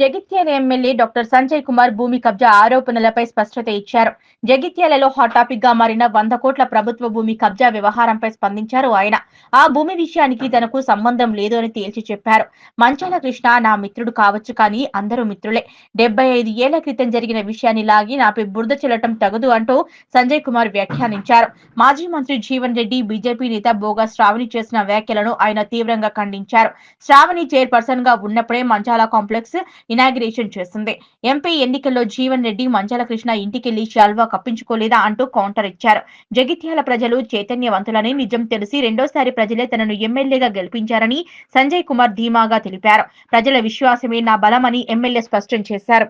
Jagtial MLA doctor Sanjay Kumar భూమి కబ్జా ఆరోపణలపై స్పష్టత ఇచ్చారు. జగిత్యాలలో హాట్ టాపిక్గా మారిన వంద కోట్ల ప్రభుత్వ భూమి కబ్జా వ్యవహారంపై స్పందించారు ఆయన. ఆ భూమి విషయానికి తనకు సంబంధం లేదు అని తేల్చి చెప్పారు. మంచాల కృష్ణ నా మిత్రుడు కావచ్చు కానీ అందరూ మిత్రులే. డెబ్బై ఐదు ఏళ్ళ క్రితం జరిగిన విషయాన్ని లాగి నాపై బురద చెల్లటం తగదు అంటూ సంజయ్ కుమార్ వ్యాఖ్యానించారు. మాజీ మంత్రి జీవన్ రెడ్డి బీజేపీ నేత బోగా శ్రావణి చేసిన వ్యాఖ్యలను ఆయన తీవ్రంగా ఖండించారు. శ్రావణి చైర్పర్సన్గా ఉన్నప్పుడే మంచాల కాంప్లెక్స్ ఇనాగ్రేషన్ చేసింది. ఎంపీ ఎన్నికల్లో జీవన్ రెడ్డి మంచాల కృష్ణ ఇంటికెళ్ళి శాల్వా కప్పించుకోలేదా అంటూ కౌంటర్ ఇచ్చారు. జగిత్యాల ప్రజలు చైతన్యవంతులని నిజం తెలిసి రెండోసారి ప్రజలే తనను ఎమ్మెల్యేగా గెలిపించారని సంజయ్ కుమార్ ధీమాగా తెలిపారు. ప్రజల విశ్వాసమే నా బలమని ఎమ్మెల్యే స్పష్టం చేశారు.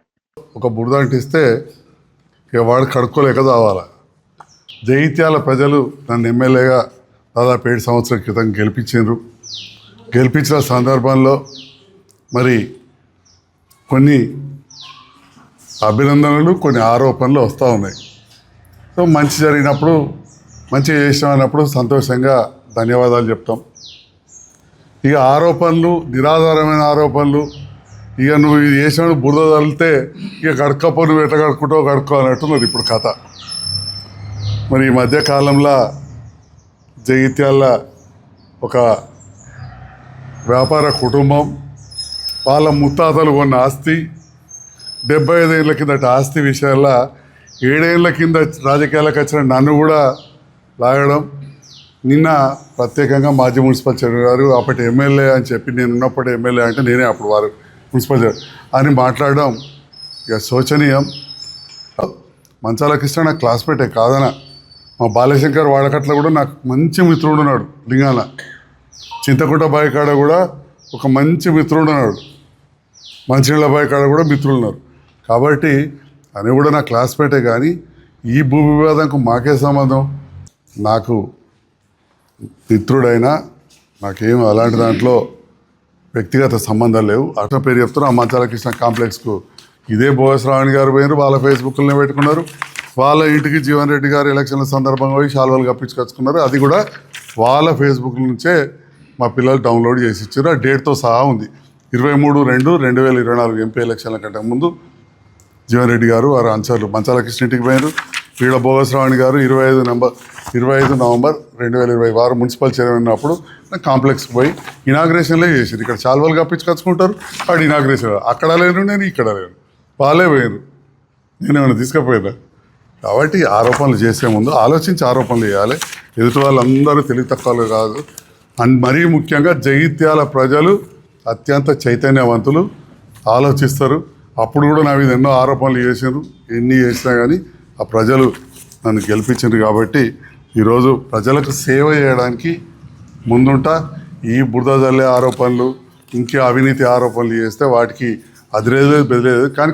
ఒక బురద అంటిస్తే వాడు కడుక్కోలేక చావాలా జగిత్యాల ప్రజలు నన్ను ఎమ్మెల్యేగా దాదాపు ఏడు సంవత్సరాల క్రితం గెలిపించారు గెలిపించిన సందర్భంలో మరి కొన్ని అభినందనలు కొన్ని ఆరోపణలు వస్తూ ఉన్నాయి. సో మంచి జరిగినప్పుడు మంచిగా చేసాం అన్నప్పుడు సంతోషంగా ధన్యవాదాలు చెప్తాం. ఇక ఆరోపణలు నిరాధారమైన ఆరోపణలు ఇక నువ్వు ఇది చేసినప్పుడు బురద తగిలితే ఇక గడకపో నువ్వు ఎట్లా గడుకుంటావు గడుకో అన్నట్టున్నది ఇప్పుడు కథ. మరి ఈ మధ్య కాలంలో జగిత్యాల ఒక వ్యాపార కుటుంబం వాళ్ళ ముత్తాతలు కొన్న ఆస్తి డెబ్బై ఐదేళ్ళ కిందట ఆస్తి విషయాల్లో ఏడేళ్ళ కింద రాజకీయాలకు వచ్చిన నన్ను కూడా లాగడం నిన్న ప్రత్యేకంగా మాజీ మున్సిపల్ చైర్మన్ గారు అప్పటి ఎమ్మెల్యే అని చెప్పి నేను ఉన్నప్పటి ఎమ్మెల్యే అంటే నేనే అప్పుడు వారు మున్సిపల్ చైర్ అని మాట్లాడడం ఇక శోచనీయం. మంచాల కృష్ణ నాకు క్లాస్మేటే కాదన మా బాలశంకర్ వాడకట్ల కూడా నాకు మంచి మిత్రుడు ఉన్నాడు లింగాల చింతకుంట బాయికాడ కూడా ఒక మంచి మిత్రుడు ఉన్నాడు. మంచినీళ్ళ బావి కాడ కూడా మిత్రులు ఉన్నారు. కాబట్టి అని కూడా నా క్లాస్మేటే కానీ ఈ భూ వివాదంకు మాకే సంబంధం? నాకు మిత్రుడైనా నాకేం అలాంటి దాంట్లో వ్యక్తిగత సంబంధాలు లేవు. అట్లా పేరు చెప్తున్నా మంచాల కృష్ణ కాంప్లెక్స్కు. ఇదే భోగశ్రావణి గారు పోయినారు వాళ్ళ ఫేస్బుక్లోనే పెట్టుకున్నారు. వాళ్ళ ఇంటికి జీవన్ రెడ్డి గారు ఎలక్షన్ల సందర్భంగా పోయి శాల్వాలు కప్పించుకొచ్చుకున్నారు. అది కూడా వాళ్ళ ఫేస్బుక్ నుంచే మా పిల్లలు డౌన్లోడ్ చేసి ఇచ్చారు. ఆ డేట్తో సహా ఉంది. ఇరవై మూడు రెండు రెండు వేల ఇరవై నాలుగు ఎంపీ ఎలక్షన్ల కంటే ముందు జీవన్ రెడ్డి గారు వారు అంచర్లు మంచాల కృష్ణంటికి పోయారు వీళ్ళ భోగశ్రావణి గారు ఇరవై ఐదు నెంబర్ ఇరవై ఐదు నవంబర్ రెండు వేల ఇరవై వారు మున్సిపల్ చైర్మన్ ఉన్నప్పుడు కాంప్లెక్స్కి పోయి ఇనాగ్రేషన్లే చేసారు ఇక్కడ చాలువలు కప్పించుకొచ్చుకుంటారు అక్కడ ఇనాగ్రేషన్ అక్కడ లేను నేను ఇక్కడ లేను. వాళ్ళే పోయారు నేను ఏమైనా తీసుకుపోయినా? కాబట్టి ఆరోపణలు చేసే ముందు ఆలోచించి ఆరోపణలు చేయాలి. ఎదుటి వాళ్ళందరూ తెలివి తక్కువలు కాదు. అండ్ మరీ ముఖ్యంగా జగిత్యాల ప్రజలు అత్యంత చైతన్యవంతులు ఆలోచిస్తారు. అప్పుడు కూడా నా మీద ఎన్నో ఆరోపణలు చేశారు ఎన్ని చేసినా కానీ ఆ ప్రజలు నన్ను గెలిపించారు కాబట్టి ఈరోజు ప్రజలకు సేవ చేయడానికి ముందుంటా. ఈ బురద జల్లే ఆరోపణలు ఇంకే అవినీతి ఆరోపణలు చేస్తే వాటికి అదిలేదు బెదిలేదు కానీ